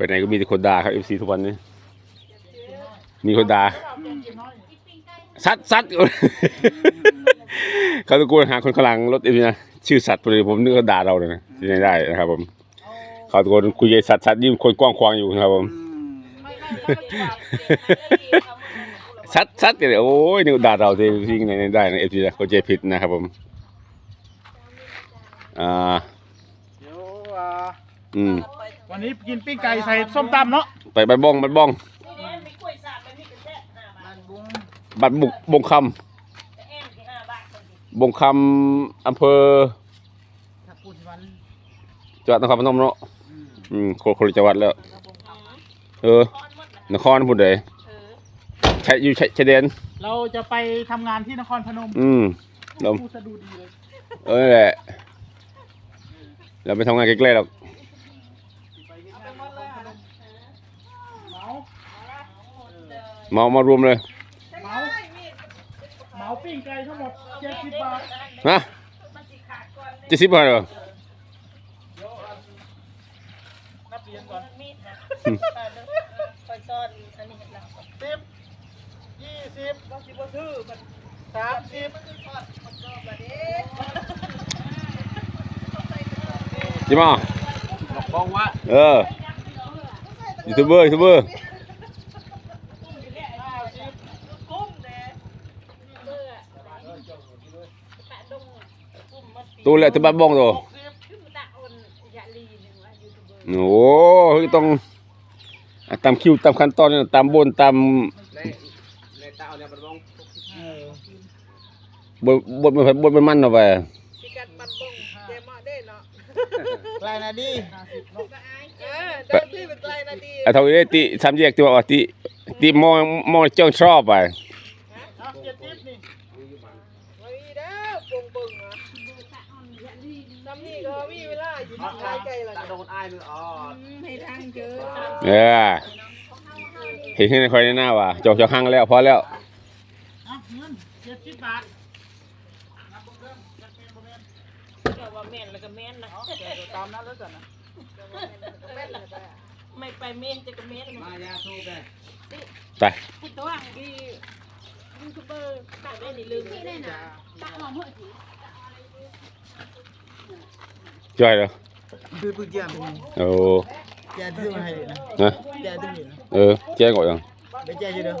ไปไหนก็มีแต่คนด่าครับเอฟซีทุกวันนี้ มีคนด่าซัดซัดเขาตะโกนหาคนข้างหลังรถเอฟซีนะชื่อสัตว์ไปเลยผมนึกว่าด่าเราเลยนะที่ไหนได้นะครับผมเขาตะโกนคุยกับสัตว์สัตว์ยิ่งคนกว้างขวางอยู่นะครับผมซัดซัดเลยโอ้ยนึกว่าด่าเราที่ที่ไหนได้นะเอฟซีนะเขาใจผิดนะครับผมอ่าอ่าอืม วันนี้กินปิ้งไก่ใส่ส้มตำเนาะไปบัดบ้องบัดบ้องบัดบุกบงคำบงคำอำเภอถ้าพูดวันจังหวัดนครพนมเนาะอืมคนคนละจังหวัดแล้ว เออ นครพูดเลยใช่อยู่ใช่ชายแดนเราจะไปทำงานที่นครพนม อืมเราพูดสะดูดีเลยเออนั่นแหละเราไปทำงานใกล้ๆหรอก ไปที่นครพนมเหมา เมามารวมเลยเหมาเหมาปิ้งไก่ทั้งหมดเจ็ดสิบบาทนะเจ็ดสิบบาทเหรอนับเหรียญก่อนคอยซ่อนอันนี้หลังสิบยี่สิบสามสิบจิมาบอกว่าเออยูทูบเบอร์ยูทูบเบอร์ กุ้มเด้เบื่อปะดงกุ้มมา ตัวแหละตัวบัดบ้องตัวขึ้นมาตะอนยาลีหนึ่งว่ายูทูบเบอร์โอ้โหต้องอะตามคิวตามขั้นตอนเนี่ยตามบนตามบนบนบนบนบนมันเอาไปพิกัดปันบงเจมาได้เนาะไกลนะดีเออเดินที่เป็นไกลนาทีไอ้เท่านี้ติสามแยกที่ว่าติติมองมองจ้องชอบไป อะเจ็ดสิบนี่ มาวีแล้วปงปงอะ น้ำนี่ก็มีเวลาอยู่ที่ไกลไกลละโดนอ้ายมืออ่อนให้ทางเจอเออเห็นในคอยในหน้าว่ะจอกจอกห้างแล้วพอแล้วอะเงินเจ็ดสิบบาทนับเบิ่งเริ่มจัดเป็นบ่แม่นก็ว่าแม่นแล้วก็แม่นนะเดี๋ยวตามนั้นแล้วกันนะไม่ไปแม่นจะก็แม่นมายาสูบเลยไปให้ตัวอ่างดียูทูบเบอร์ตัดได้ดีลืมที่ได้นะตัดหอมหัวจี จ่อยแล้วคือพึ่งเจียมเป็นโอ้แจดื้อมาให้เลยนะนะแจดื้อนะเออแจ้งก่อนยังไปแจอยู่เด้อ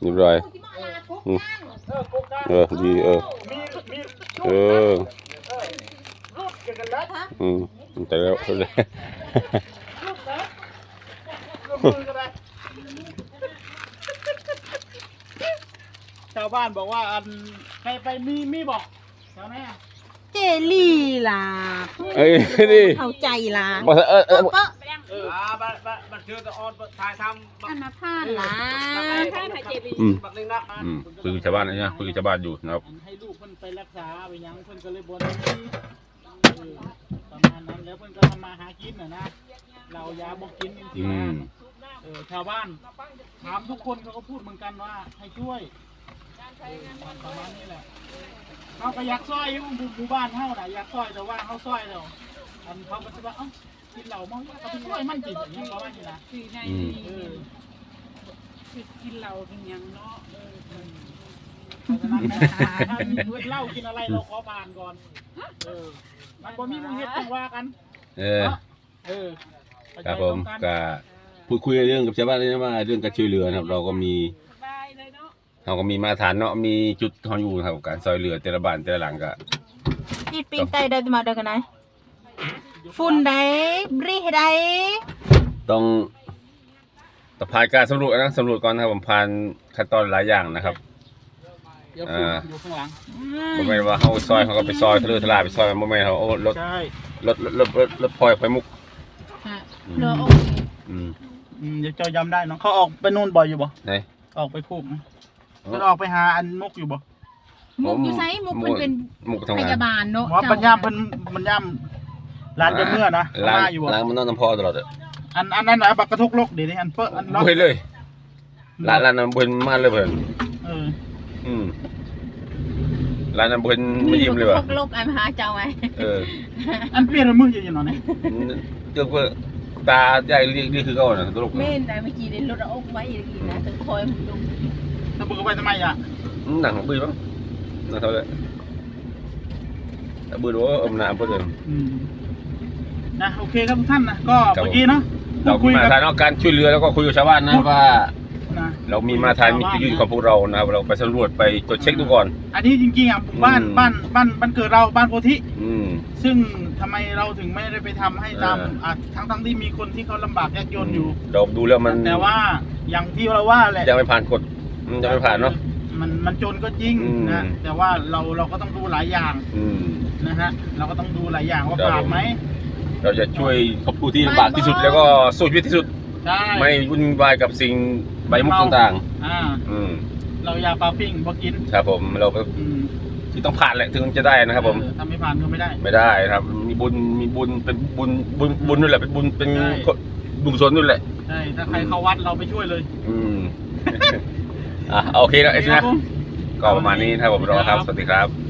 เรียบร้อยอืมเออกุ๊กนะเออดีเออมีมีเออรูดกันกันแล้วอืมแต่แล้วแต่แล้วรูดนะรูดมือกันเลยชาวบ้านบอกว่าอันไปไปมีมีบอกแถวไหนอะ เจลี่ล่ะเอ้ยนี่เข้าใจล่ะบอกเออเออเปะเอออ่าบัดบัดบัดเชื่อตะออนถ่ายทำอันมาพาดล่ะถ้าถ่ายเจบีอืมบักนึงนะอืมคุยกับชาวบ้านนะเนี่ยคุยกับชาวบ้านอยู่นะครับให้ลูกเพิ่นไปรักษาไปหยังเพิ่นก็เลยบ่ได้มีเออประมาณนั้นแล้วเพิ่นก็ทำมาหากินน่ะนะเรายาบ่กินจริอืงๆนะมเออชาวบ้านถามทุกคนเขาก็พูดเหมือนกันว่าให้ช่วยเออ ประมาณนี้แหละเขาก็อยากซอยอยู่หมู่หมู่บ้านเฮาน่ะอยากซอยแต่ว่าเฮาซอยแล้วอันเขาก็สิว่าเอ้ากินเหล้าเมาก็ไปช่วยมันกินอย่างนี้ประมาณนี้นะคือในอืมเออคือกินเหล้ากินหยังเนาะเพราะฉะนั้นนะถ้ามีเหล้ากินอะไรเราขอบานก่อน เออมันบ่มีมือเฮ็ดต้องว่ากัน เออ เออเข้าใจครับผมตงกันก็พูดคุยเรื่องกับชาวบ้านเลยนะว่าเรื่องการช่วยเหลือนะครับ เราก็มีสบาย เลยเนาะเราก็มีมาตรฐานเนาะมีจุดทอนอยู่นะครับการซอยเหลือแต่ละบ้านแต่ละหลังก็จีดปีนไตได้มาเด้อกันไหนฝุ่นได้บริได้ต้องต้องผ่านการสำรวจนะสำรวจก่อนนะครับผมผ่านขั้นตอนหลายอย่างนะครับเดี๋ยวอ่าอยู่ข้างหลังบ่แม่นว่าเฮาซอยเขาก็ไปซอยทะเลทลายไปซอยบ่แม่นเขาโอ้รถใช่รถรถรถรถรถพลอยไฟมุกเหลืออกอืมอืมเดี๋ยวเจอยำได้เนาะเขาออกไปนู่นบ่อยอยู่บ่ไหนออกไปพูกนะ มันออกไปหาอันมุกอยู่บ่มุกอยู่ไสมุกมันเป็นมุกทำพงานยาบาลเนาะว่าปัญญามเพิ่นปัญญามร้านจะเมื่อนะล้างมาอยู่บ่ล้างมันนอนน้ำพอตลอดอะอันอันนั้นนะบักกระทุกลกเดี๋ยวนี้อันเปิ้ลอันล็อกบ่เห็นเลยร้านร้านนั้นบ่เห็นมาเลยเพิ่นเอออืมร้านนั้นบ่เห็นมายิ้มเลยว่ะพวกโลกไอ้มาหาเจ้าไว้เอออันเปลี่ยนมืออยู่อยู่เนาะเนี่ยเกือบว่าตาใหญ่เรียกนี่คือเขาน่ะตลกแม่นได้เมื่อกี้ได้รถเอาออกไว้อีกทีนะถึงคอยมันลง ถ้าบึกเอาไปทำไมอะหนังของบื้อบ้างหนังเท่าไหร่บื้อรู้ว่าอมน้ำเพื่อนอืมนะโอเคครับทุกท่านนะก็ครับเมื่อกี้เนาะพูเราดคุยมากับทานการช่วยเหลือแล้วก็คุยกับชาวบ้านนะพูดว่านะเรามีมาทานมีจุดยืนของพวกเรานะครับเราไปสำรวจไปตรวจเช็คดูก่อน อันนี้จริงๆอะหมู่บ้านอืมบ้านบ้านบ้านเกิดเราบ้านโพธิอืมซึ่งทำไมเราถึงไม่ได้ไปทำให้ตามเอออ่อะทั้งทั้งๆที่มีคนที่เขาลำบากยากจนอยู่เราดูแล้วมันแต่ว่าอย่างที่เราว่าแหละยังไม่ผ่านกฎ มันยังไม่ผ่านเนาะ มันมันจนก็จริงอืม นะ แต่ว่าเราเราก็ต้องดูหลายอย่างอืม นะฮะ เราก็ต้องดูหลายอย่างว่าครับผ่านไหมเราจะช่วยครอบครัวที่ลำบากที่สุดแล้วก็สู้ชีวิตที่สุด ใช่ไม่วุ่นวายกับสิ่งใบมุกต่างอ่า ๆ อืม เราอยาปลาปิ้งบ่กินครับผมเราก็อืมที่ต้องผ่านแหละถึงจะได้นะครับผม เออถ้าไม่ผ่านก็ไม่ได้ ไม่ได้นะครับ มีบุญมีบุญเป็นบุญบุญบุญนู่นแหละเป็นบุญเป็นใช่ บุญกุศลนู่นแหละ ใช่ ถ้าใครเข้าวัดเราไปช่วยเลย อืม อะโอเคนะไอ้โอเคนะครับผมก็ประมาณนี้นะครับผมรอครับ สวัสดีครับ